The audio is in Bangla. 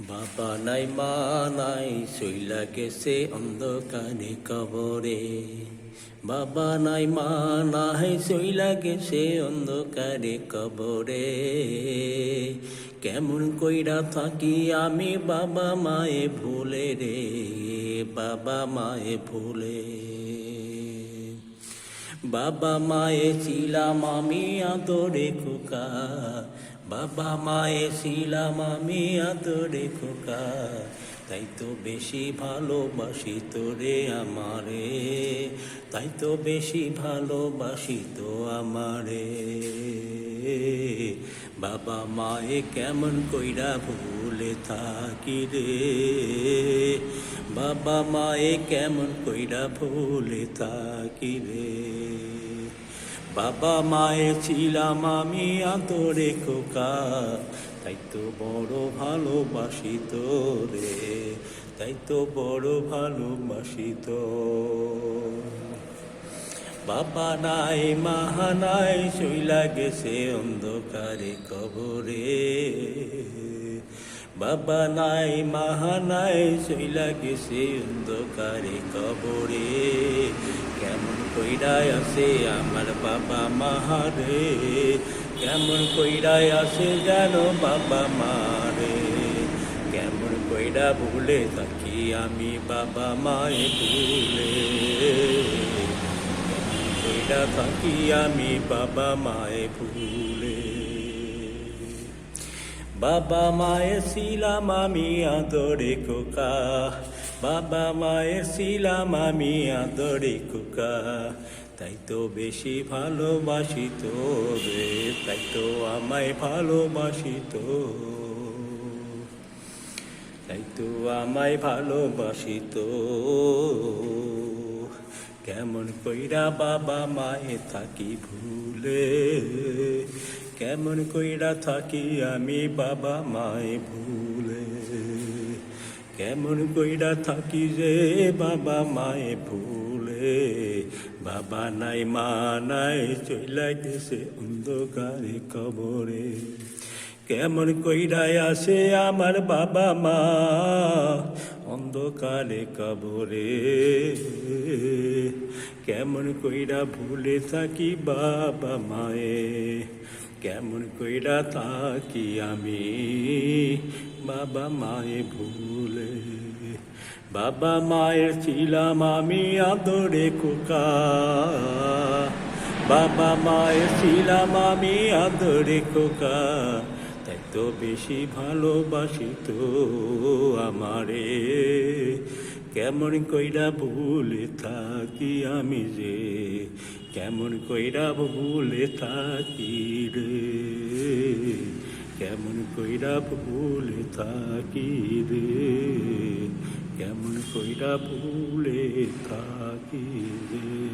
বাবা নাই, মা নাই, শৈলা গেছে অন্ধকারে কবরে। বাবা নাই, মা নাই, শৈলা গেছে অন্ধকারে কবরে। কেমন কইরা থাকি আমি বাবা মায়ে ভুলে রে, বাবা মায়ে ভুলে। বাবা মায়ে ছিলাম আমি আদরে খোকা। বাবা মায়ে ছিলাম আমি আদরে খোকা। তাই তো বেশি ভালোবাসি তোরে আমারে। তাই তো বেশি ভালোবাসি তো আমারে। বাবা মায়ে কেমন কইরা ভুলে থাকি রে? বাবা মায়ে কেমন কইরা ভুলে থাকি রে? বাবা মায়ে ছিলাম আমি আদরে খোকা, তাই তো বড় ভালোবাসি তো রে তাই তো বড় ভালোবাসি তো বাবা নাই মাহা নাই, শৈলা গেছে অন্ধকারে কবরে। বাবা নাই মাহা নাই, শৈলা গেছে অন্ধকারে কবরে। কেমন কইরায় আছে আমার বাবা মাহারে কেমন কইরায় আছে জানো বাবা মারে কেমন কইরা ভুলে থাকি আমি বাবা মায়ে ভুলে। কইরা থাকি আমি বাবা মায়ে ভুলে বাবা মায়ের ছিলাম আমি আদরে কোকা বাবা মায়ের ছিলাম আমি আদরে কোকা তাই তো বেশি ভালোবাসি রে তাই তো আমায় ভালোবাসি তো। তাই তো আমায় ভালোবাসি তো। কেমন কইরা বাবা মায়ে থাকি ভুলে? কেমন কইরা থাকি আমি বাবা মায়ে ভুলে? কেমন কইরা থাকি যে বাবা মায়ে ভুলে? বাবা নাই, মা নাই চইলা গেছে অন্ধকারে কবরে। কেমন কইরা আসে আমার বাবা মা? অন্ধকারে কবরে কেমন কইরা ভুলে থাকি বাবা মায়ে, কেমন কইরা থাকি আমি বাবা মায়ে ভুলে। বাবা মায়ের ছিলাম আমি আদরে কোকা বাবা মায়ের ছিলাম আমি আদরে কোকা তাই তো বেশি ভালোবাসি তো আমারে। কেমন কইরা ভুলে থাকি আমি যে, কেমন কইরা ভুলে থাকি রে। কেমন কইরা ভুলে থাকি রে, কেমন কইরা ভুলে থাকি রে।